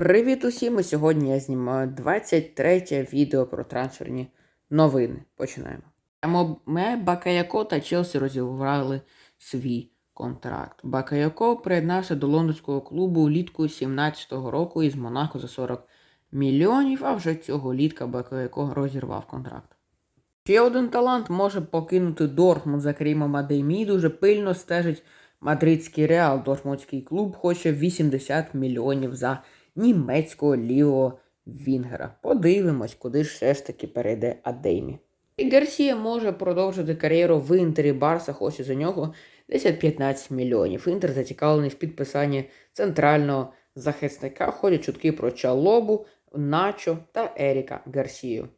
Привіт усім! І Сьогодні я знімаю 23 відео про трансферні новини. Починаємо. Ме Бакаяко та Челсі розіграли свій контракт. Бакаяко приєднався до лондонського клубу влітку 17-го року із Монако за 40 мільйонів, а вже цього літка Бакаяко розірвав контракт. Ще один талант може покинути Дортмунд за Крімом Адеймі. Дуже пильно стежить мадридський реал. Дортмундський клуб хоче 80 мільйонів за німецького лівого Вінгера. Подивимось, куди ж все ж таки перейде Адеймі. І Гарсія може продовжити кар'єру в Інтері. Барса хоче за нього 10-15 мільйонів. Інтер зацікавлений в підписанні центрального захисника. Ходять чутки про Чалобу, Начо та Еріка Гарсію.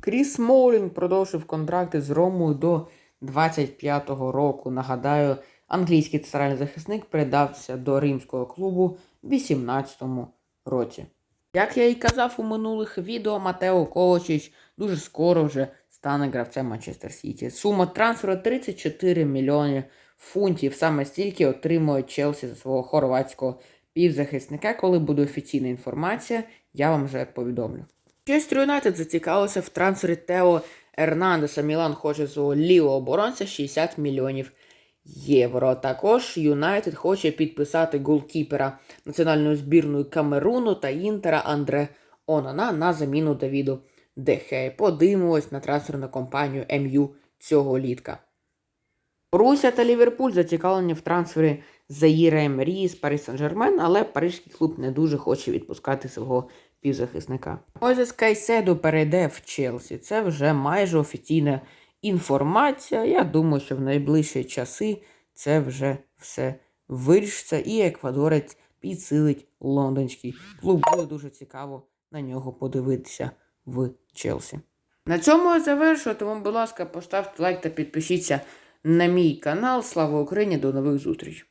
Кріс Смолінг продовжив контракти з Ромою до 25-го року. Нагадаю, англійський центральний захисник передався до римського клубу в 18-му році. Як я і казав у минулих відео, Матео Ковачич дуже скоро вже стане гравцем Манчестер Сіті. Сума трансферу 34 мільйони фунтів. Саме стільки отримує Челсі за свого хорватського півзахисника. Коли буде офіційна інформація, я вам вже повідомлю. Манчестер Юнайтед зацікавився в трансфері Тео Ернандеса. Мілан хоче свого лівого оборонця 60 мільйонів євро. Також Юнайтед хоче підписати голкіпера національної збірної Камеруну та Інтера Андре Онана на заміну Давіду Дехе. Подивимось на трансферну компанію МЮ цього літка. Руся та Ліверпуль зацікавлені в трансфері Заїра Емрі з Парі Сен-Жермен, але парижський клуб не дуже хоче відпускати свого півзахисника. Мойзес Кайседо перейде в Челсі. Це вже майже офіційна інформація. Я думаю, що в найближчі часи це вже все вирішиться, і еквадорець підсилить лондонський клуб. Буде дуже цікаво на нього подивитися в Челсі. На цьому я завершую, тому, будь ласка, поставте лайк та підпишіться на мій канал. Слава Україні! До нових зустрічей!